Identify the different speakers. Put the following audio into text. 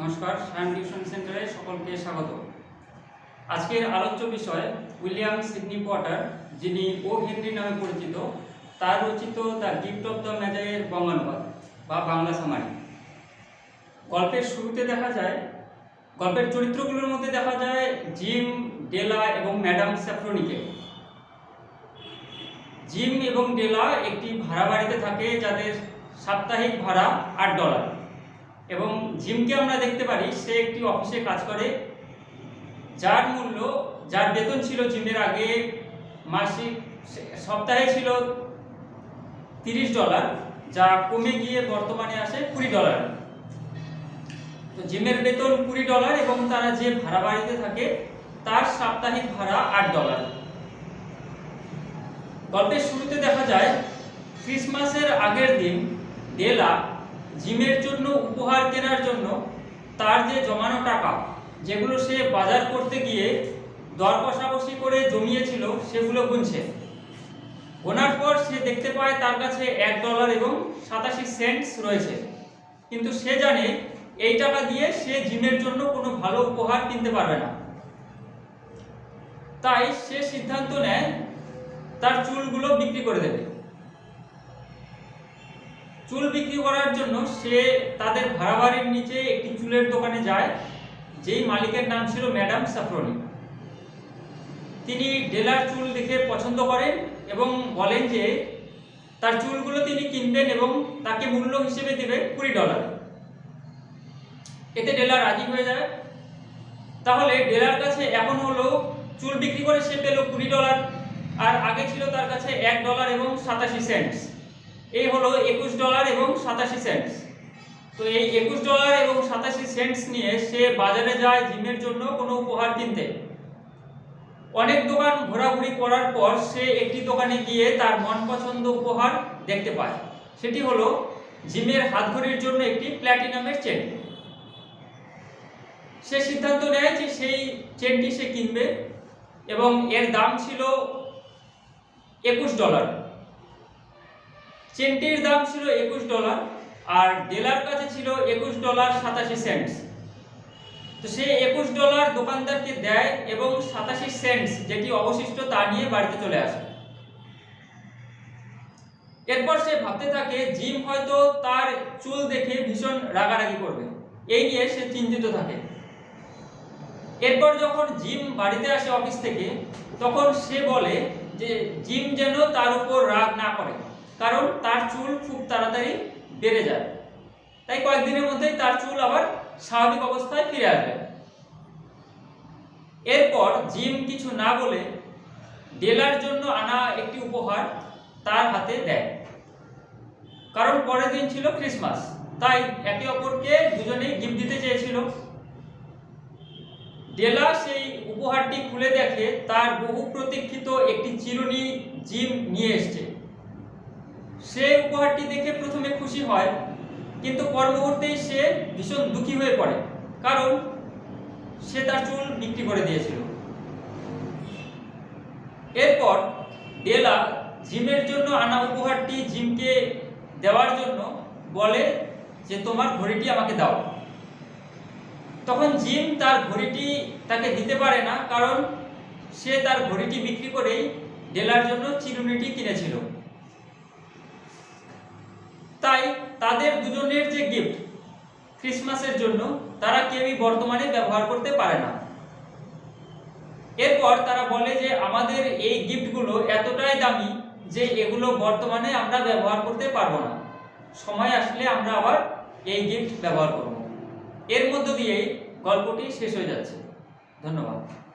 Speaker 1: নমস্কার সায়ন টিউশন সেন্টারে সকলকে স্বাগত। আজকের আলোচ্য বিষয় উইলিয়াম সিডনি পটার, যিনি ও হেনরি নামে পরিচিত, তার রচিত দ্য গিফট অফ দ্য ম্যাজাইয়ের বঙ্গানুবাদ বা বাংলা সামারি গল্পের শুরুতে দেখা যায়, গল্পের চরিত্রগুলোর মধ্যে দেখা যায় জিম, ডেলা এবং ম্যাডাম স্যাফ্রনিকে। জিম এবং ডেলা একটি ভাড়া বাড়িতে থাকে যাদের সাপ্তাহিক ভাড়া আট ডলার। এবং জিমকে আমরা দেখতে পারি, সে একটি অফিসে কাজ করে। যার মূল্য, যার বেতন ছিল জিমের আগে মাসিক সপ্তাহে ছিল তিরিশ ডলার, যা কমে গিয়ে বর্তমানে আসে কুড়ি ডলার। তো জিমের বেতন কুড়ি ডলার এবং তারা যে ভাড়া বাড়িতে থাকে, তার সাপ্তাহিক ভাড়া আট ডলার। গল্পের শুরুতে দেখা যায়, ক্রিসমাসের আগের দিন, ডেলা জিমের জন্য, উপহার কেনার জন্য তার যে জমানো টাকা, যেগুলো সে বাজার করতে গিয়ে দর কষাকষি করে জমিয়েছিল, সেগুলো গুনছে। গোনার পর সে দেখতে পায় তার কাছে এক ডলার এবং সাতাশি সেন্টস রয়েছে। কিন্তু সে জানে এই টাকা দিয়ে সে জিমের জন্য কোনো ভালো উপহার কিনতে পারবে না। তাই সে সিদ্ধান্ত নেয়, তার চুলগুলো বিক্রি করে দেবে। চুল বিক্রি করার জন্য সে তাদের ভাড়া বাড়ির নিচে একটি চুলের দোকানে যায়, যেই মালিকের নাম ছিল ম্যাডাম সাফরনি। তিনি ডেলার চুল দেখে পছন্দ করেন এবং বলেন যে তার চুলগুলো তিনি কিনবেন এবং তাকে মূল্য হিসেবে দেবে কুড়ি ডলার। এতে ডেলার রাজি হয়ে যায়। তাহলে ডেলার কাছে এখন হলো, চুল বিক্রি করে সে পেল কুড়ি ডলার, আর আগে ছিল তার কাছে এক ডলার এবং সাতাশি সেন্টস। এই হলো একুশ ডলার এবং সাতাশি সেন্টস তো এই একুশ ডলার এবং সাতাশি সেন্টস নিয়ে সে বাজারে যায় জিমের জন্য কোনো উপহার কিনতে। অনেক দোকান ঘোরাঘুরি করার পর সে একটি দোকানে গিয়ে তার মন পছন্দ উপহার দেখতে পায়। সেটি হলো জিমের হাতঘড়ির জন্য একটি প্ল্যাটিনামের চেন। সে সিদ্ধান্ত নেয় যে সেই চেনটি সে কিনবে এবং এর দাম ছিল একুশ ডলার। চেনটির দাম ছিল একুশ ডলার আর ডেলার কাছে ছিল একুশ ডলার সাতাশি সেন্টস। তো সে একুশ ডলার দোকানদারকে দেয় এবং সাতাশি সেন্টস যেটি অবশিষ্ট তা নিয়ে বাড়িতে চলে আসে। এরপর সে ভাবতে থাকে, জিম হয়তো তার চুল দেখে ভীষণ রাগারাগি করবে। এই নিয়ে সে চিন্তিত থাকে। এরপর যখন জিম বাড়িতে আসে অফিস থেকে, তখন সে বলে যে, জিম যেন তার উপর রাগ না করে। কারণ তার চুল খুব তাড়াতাড়ি বেড়ে যায়। তাই কয়েকদিনের মধ্যেই তার চুল আবার স্বাভাবিক অবস্থায় ফিরে আসবে। এরপর জিম কিছু না বলে ডেলার জন্য আনা একটি উপহার তার হাতে দেয়। কারণ পরের দিন ছিল ক্রিসমাস, তাই একে অপরকে দুজনেই গিফট দিতে চেয়েছিল। ডেলা সেই উপহারটি খুলে দেখে তার বহু প্রতীক্ষিত একটি চিরুনি জিম নিয়ে এসছে। সে উপহারটি দেখে প্রথমে খুশি হয়, কিন্তু পর মুহূর্তেই সে ভীষণ দুঃখী হয়ে পড়ে, কারণ সে তার চুল বিক্রি করে দিয়েছিল। এরপর ডেলা জিমের জন্য আনা উপহারটি জিমকে দেওয়ার জন্য বলে যে, তোমার ঘড়িটি আমাকে দাও। তখন জিম তার ঘড়িটি তাকে দিতে পারে না, কারণ সে তার ঘড়িটি বিক্রি করেই ডেলার জন্য চিরুনিটি কিনেছিল। তাদের দুজনের যে গিফট ক্রিসমাসের জন্য, তারা কেউই বর্তমানে ব্যবহার করতে পারে না। এরপর তারা বলে যে, আমাদের এই গিফটগুলো এতটাই দামি যে এগুলো বর্তমানে আমরা ব্যবহার করতে পারব না। সময় আসলে আমরা আবার এই গিফট ব্যবহার করব। এর মধ্য দিয়েই গল্পটি শেষ হয়ে যাচ্ছে। ধন্যবাদ।